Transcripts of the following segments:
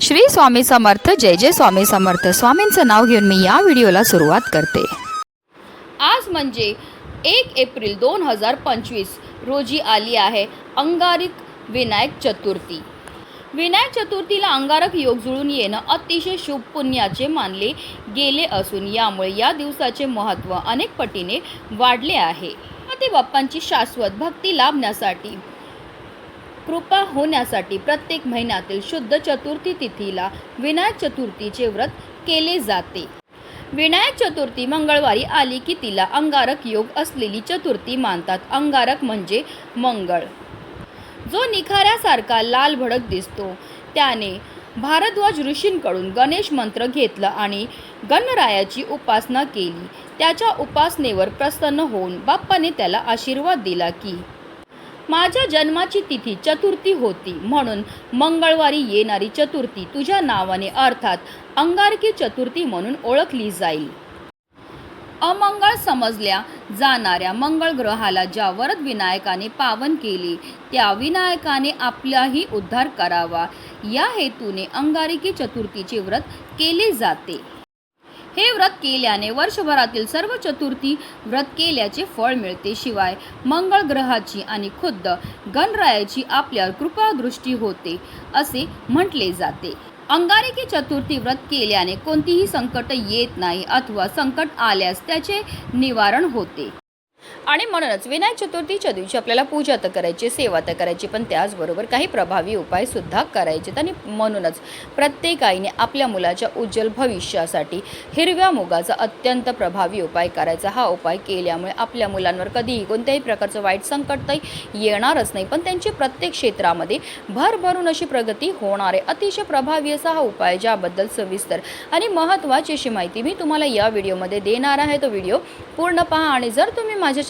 श्री स्वामी समर्थ जय जय स्वामी समर्थ. स्वामींचं नाव घेऊन मी या व्हिडिओला सुरुवात करते. आज म्हणजे एक एप्रिल दोन हजार पंचवीस रोजी आली आहे अंगारिक विनायक चतुर्थी. विनायक चतुर्थीला अंगारक योग जुळून येणं अतिशय शुभ पुण्याचे मानले गेले असून यामुळे या दिवसाचे महत्त्व अनेक पटीने वाढले आहे. ते बाप्पांची शाश्वत भक्ती लाभण्यासाठी कृपा होण्यासाठी प्रत्येक महिन्यातील शुद्ध चतुर्थी तिथीला विनायक चतुर्थीचे व्रत केले जाते. विनायक चतुर्थी मंगळवारी आली की तिला अंगारक योग असलेली चतुर्थी मानतात. अंगारक म्हणजे मंगळ. जो निखाऱ्यासारखा लाल भडक दिसतो त्याने भारद्वाज ऋषींकडून गणेश मंत्र घेतला आणि गणरायाची उपासना केली. त्याच्या उपासनेवर प्रसन्न होऊन बाप्पाने त्याला आशीर्वाद दिला की माझ्या जन्माची तिथी चतुर्थी होती म्हणून मंगळवारी येणारी चतुर्थी तुझ्या नावाने अर्थात अंगारकी चतुर्थी म्हणून ओळखली जाईल. अमंगळ समजल्या जाणाऱ्या मंगळ ग्रहाला ज्या वरद विनायकाने पावन केले त्या विनायकाने आपलाही उद्धार करावा. या हेतूने अंगारिकी चतुर्थीचे व्रत केले जाते. हे व्रत केल्याने वर्षभरातील सर्व चतुर्थी व्रत केल्याचे फळ मिळते. शिवाय मंगळ ग्रहाची आणि खुद्द गणरायाची आपल्यावर कृपादृष्टी होते असे म्हटले जाते. अंगारकी चतुर्थी व्रत केल्याने कोणतीही संकट येत नाही अथवा संकट आल्यास त्याचे निवारण होते. आणि म्हणूनच विनायक चतुर्थीच्या दिवशी आपल्याला पूजा तर करायची सेवा तर करायची पण त्याचबरोबर काही प्रभावी उपायसुद्धा करायचे आणि म्हणूनच प्रत्येक आईने आपल्या मुलाच्या उज्ज्वल भविष्यासाठी हिरव्या मुगाचा अत्यंत प्रभावी उपाय करायचा. हा उपाय केल्यामुळे आपल्या मुलांवर कधीही कोणत्याही प्रकारचं वाईट संकट तर येणारच नाही. पण त्यांची प्रत्येक क्षेत्रामध्ये भरभरून अशी प्रगती होणार आहे. अतिशय प्रभावी असा हा उपाय ज्याबद्दल सविस्तर आणि महत्त्वाची अशी माहिती मी तुम्हाला या व्हिडिओमध्ये देणार आहे. तो व्हिडिओ पूर्ण पहा आणि जर तुम्ही माझ्या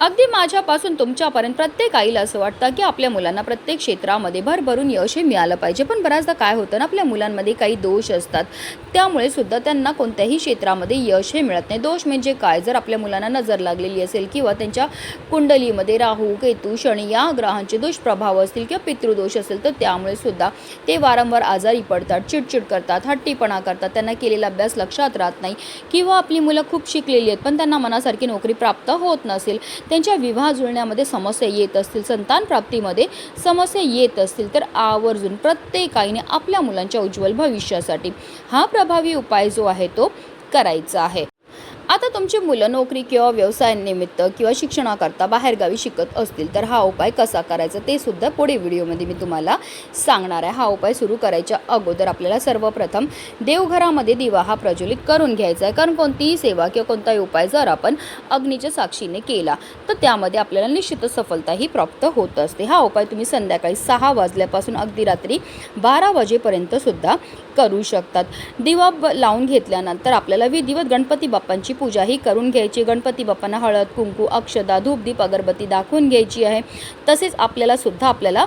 अगदी माझ्यापासून तुमच्यापर्यंत प्रत्येक आईला असं वाटतं की आपल्या मुलांना प्रत्येक क्षेत्रामध्ये भरभरून यश हे मिळालं पाहिजे. पण बऱ्याचदा काय होतं ना आपल्या मुलांमध्ये काही दोष असतात. त्यामुळे सुद्धा त्यांना कोणत्याही क्षेत्रामध्ये यश हे मिळत नाही. दोष म्हणजे काय? जर आपल्या मुलांना नजर लागलेली असेल किंवा त्यांच्या कुंडलीमध्ये राहू केतू शनी या ग्रहांचे दुष्प्रभाव असतील किंवा पितृदोष असेल तर त्यामुळे सुद्धा ते वारंवार आजारी पडतात चिडचिड करतात हट्टीपणा करतात. त्यांना केलेला अभ्यास लक्षात राहत नाही किंवा आपली मुलं खूप शिकलेली आहेत पण त्यांना मनासारखी नोकरी प्राप्त होत नसेल त्यांच्या विवाह जुळण्यामध्ये समस्या येत असतील संतान प्राप्तीमध्ये समस्या येत असतील तर आवर्जून प्रत्येकाईने आपल्या मुलांच्या उज्ज्वल भविष्यासाठी हा प्रभावी उपाय जो आहे तो करायचा आहे. आता तुमची मुलं नोकरी किंवा व्यवसायानिमित्त किंवा शिक्षणाकरता बाहेरगावी शिकत असतील तर हा उपाय कसा करायचा ते सुद्धा पुढे व्हिडिओमध्ये मी तुम्हाला सांगणार आहे. हा उपाय सुरू करायच्या अगोदर आपल्याला सर्वप्रथम देवघरामध्ये दिवा हा प्रज्वलित करून घ्यायचा आहे. कारण कोणतीही सेवा किंवा कोणताही उपाय जर आपण अग्नीच्या साक्षीने केला तर त्यामध्ये आपल्याला निश्चितच सफलता ही प्राप्त होत असते. हा उपाय तुम्ही संध्याकाळी सहा वाजल्यापासून अगदी रात्री बारा वाजेपर्यंत सुद्धा करू शकतात. दिवा ब लावून घेतल्यानंतर आपल्याला विधिवत गणपती बाप्पांची पूजाही करून घ्यायची. गणपती बाप्पांना हळद कुंकू अक्षदा धूपदीप अगरबत्ती दाखवून घ्यायची आहे. तसेच आपल्याला सुद्धा आपल्याला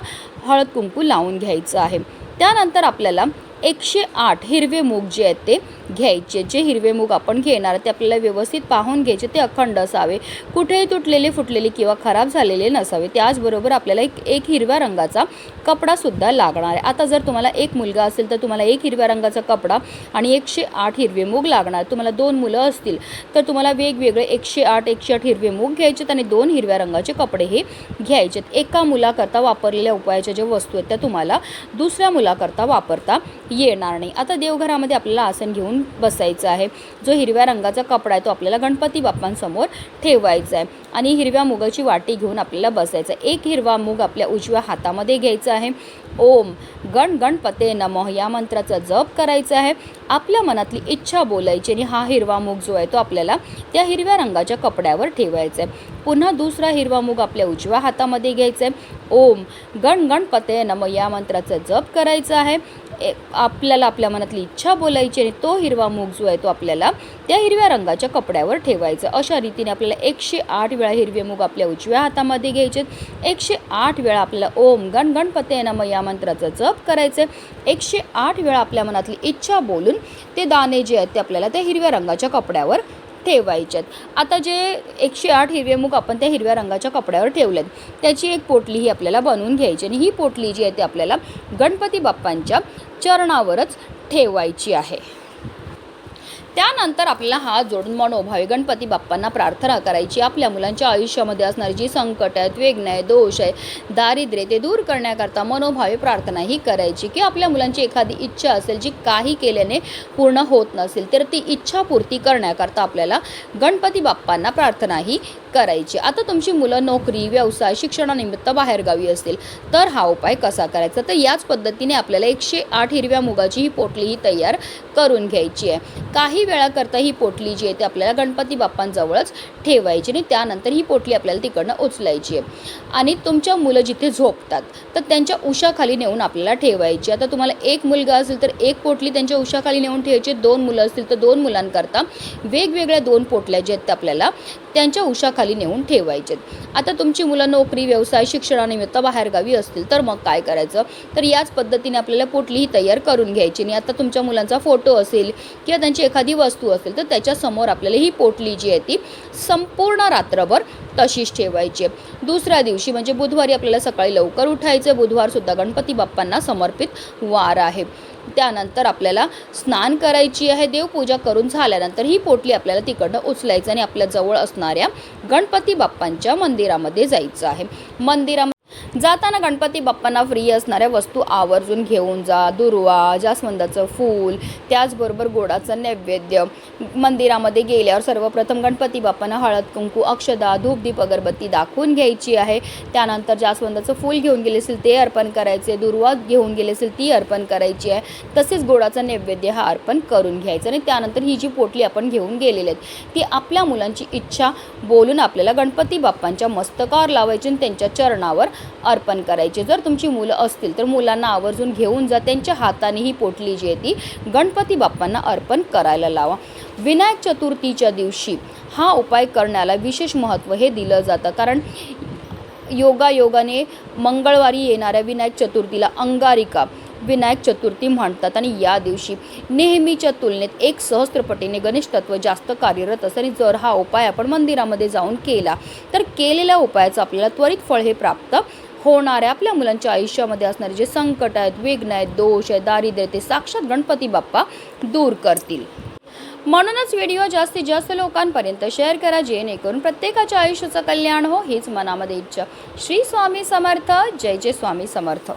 हळद कुंकू लावून घ्यायचं आहे. त्यानंतर आपल्याला एकशे आठ हिरवे मूग जे आहेत ते घ्यायचे. जे हिरवे मूग आपण घेणार ते आपल्याला व्यवस्थित पाहून घ्यायचे ते अखंड असावे. कुठेही तुटलेले फुटलेले किंवा खराब झालेले नसावे. त्याचबरोबर आपल्याला एक एक हिरव्या रंगाचा कपडासुद्धा लागणार आहे. आता जर तुम्हाला एक मुलगा असेल तर तुम्हाला एक हिरव्या रंगाचा कपडा आणि एकशे आठ हिरवे मूग लागणार. तुम्हाला दोन मुलं असतील तर तुम्हाला वेगवेगळे एकशे आठ एकशे आठ हिरवे मूग घ्यायचेत आणि दोन हिरव्या रंगाचे कपडे हे घ्यायचेत. एका मुलाकरता वापरलेल्या उपायाच्या ज्या वस्तू आहेत त्या तुम्हाला दुसऱ्या मुलाकरता वापरता येणार नाही. आता देवघरामध्ये आपल्याला आसन घेऊन बसायचं आहे. जो हिरव्या रंगाचा कपडा आहे तो आपल्याला गणपती बाप्पांसमोर ठेवायचा आहे. आणि हिरव्या मुगाची वाटी घेऊन आपल्याला बसायचं आहे. एक हिरवा मूग आपल्या उजव्या हातामध्ये घ्यायचा आहे. ओम गण गणपते नमः या मंत्राचा जप करायचा आहे. आपल्या मनातली इच्छा बोलायची आणि हा हिरवा मूग जो आहे तो आपल्याला त्या हिरव्या रंगाच्या कपड्यावर ठेवायचा आहे. पुन्हा दुसरा हिरवा मूग आपल्या उजव्या हातामध्ये घ्यायचा आहे. ओम गण गणपते नम या मंत्राचा जप करायचा आहे. आपल्याला आपल्या मनातली इच्छा बोलायची आणि तो हिरवा मूग जो आहे तो आपल्याला त्या हिरव्या रंगाच्या कपड्यावर ठेवायचं. अशा रीतीने आपल्याला एकशे आठ वेळा हिरवे मूग आपल्या उजव्या हातामध्ये घ्यायचे. एकशे आठ वेळा आपल्याला ओम गण गणपते नम या मंत्राचा जप करायचं. एकशे आठ वेळा आपल्या मनातली इच्छा बोलून ते दाणे जे आहेत ते आपल्याला त्या हिरव्या रंगाच्या कपड्यावर ठेवायच्यात. आता जे एकशे आठ हिरवे मूग आपण त्या हिरव्या रंगाच्या कपड्यावर ठेवलेत त्याची एक पोटली ही आपल्याला बनवून घ्यायची आणि ही पोटली जी आहे ती आपल्याला गणपती बाप्पांच्या चरणावरच ठेवायची आहे. त्यानंतर आपल्याला हात जोडून मनोभावे गणपती बाप्पांना प्रार्थना करायची. आपल्या मुलांच्या आयुष्यामध्ये असणारी जी संकट आहेत वेगणं आहे दोष आहे दारिद्र्य ते दूर करण्याकरता मनोभावे प्रार्थना ही करायची. की आपल्या मुलांची एखादी इच्छा असेल जी काही केल्याने पूर्ण होत नसेल तर ती इच्छा पूर्ती करण्याकरता आपल्याला गणपती बाप्पांना प्रार्थना ही करायची. आता तुमची मुलं नोकरी व्यवसाय शिक्षणानिमित्त बाहेरगावी असतील तर हा उपाय कसा करायचा? तर याच पद्धतीने आपल्याला एकशे आठ हिरव्या मुगाची ही पोटली ही तयार करून घ्यायची आहे. काही वेळाकरता ही पोटली जी आहे ती आपल्याला गणपती बाप्पांजवळच ठेवायची आणि त्यानंतर ही पोटली आपल्याला तिकडनं उचलायची आहे. आणि तुमच्या मुलं जिथे झोपतात तर त्यांच्या उशाखाली नेऊन आपल्याला ठेवायची आता तुम्हाला एक मुलगा असेल तर एक पोटली त्यांच्या उशाखाली नेऊन ठेवायची दोन मुलं असतील तर दोन मुलांकरता वेगवेगळ्या दोन पोटल्या ज्या आहेत त्या आपल्याला त्यांच्या उशाखाली नेऊन ठेवायचेत. आता तुमची मुलं नोकरी व्यवसाय शिक्षणानिमित्त बाहेरगावी असतील तर मग काय करायचं? तर याच पद्धतीने आपल्याला पोटली ही तयार करून घ्यायची. आणि आता तुमच्या मुलांचा फोटो असेल किंवा त्यांची एखादी वस्तू असेल तर त्याच्यासमोर आपल्याला ही पोटली जी आहे ती संपूर्ण रात्रभर तशीच ठेवायची आहे. दुसऱ्या दिवशी म्हणजे बुधवारी आपल्याला सकाळी लवकर उठायचं बुधवारसुद्धा गणपती बाप्पांना समर्पित वार आहे. त्यानंतर आपल्याला स्नान करायची आहे देवपूजा करून झाल्यानंतर ही पोटली आपल्याला तिकडनं उचलायचं आणि आपल्या जवळ असणाऱ्या गणपती बाप्पांच्या मंदिरामध्ये जायचं आहे. मंदिरा जाताना गणपती बाप्पांना फ्री असणाऱ्या वस्तू आवर्जून घेऊन जा. दुर्वा जास्वंदाचं फूल त्याचबरोबर गोडाचं नैवेद्य. मंदिरामध्ये गेल्यावर सर्वप्रथम गणपती बाप्पांना हळद कुंकू अक्षदा धूप दीप अगरबत्ती दाखवून घ्यायची आहे. त्यानंतर जास्वंदाचं फूल घेऊन गेले असेल ते अर्पण करायचे. दुर्वा घेऊन गेले असेल ती अर्पण करायची आहे. तसेच गोडाचं नैवेद्य हा अर्पण करून घ्यायचा आणि त्यानंतर ही जी पोटली आपण घेऊन गेलेली आहेत ती आपल्या मुलांची इच्छा बोलून आपल्याला गणपती बाप्पांच्या मस्तकावर लावायची आणि त्यांच्या चरणावर अर्पण करायचे. जर तुमची मुलं असतील तर मुलांना आवर्जून घेऊन जा. त्यांच्या हाताने ही पोटली जी आहे ती गणपती बाप्पांना अर्पण करायला लावा. विनायक चतुर्थीच्या दिवशी हा उपाय करण्याला विशेष महत्त्व हे दिलं जातं. कारण योगायोगाने मंगळवारी येणाऱ्या विनायक चतुर्थीला अंगारिका विनायक चतुर्थी म्हणतात. आणि या दिवशी नेहमीच्या तुलनेत एक सहस्त्रपटीने गणेश तत्व जास्त कार्यरत असेल आणि जर हा उपाय आपण मंदिरामध्ये जाऊन केला तर केलेल्या उपायाचं आपल्याला त्वरित फळ हे प्राप्त होणाऱ्या आपल्या मुलांच्या आयुष्यामध्ये असणारे जे संकट आहेत विघ्न आहेत दोष आहेत दारिद्र्य ते साक्षात गणपती बाप्पा दूर करतील. म्हणूनच व्हिडिओ जास्तीत जास्त लोकांपर्यंत शेअर करा जेणेकरून प्रत्येकाच्या आयुष्याचं कल्याण हो हीच मनामध्ये इच्छा. श्री स्वामी समर्थ जय जय स्वामी समर्थ.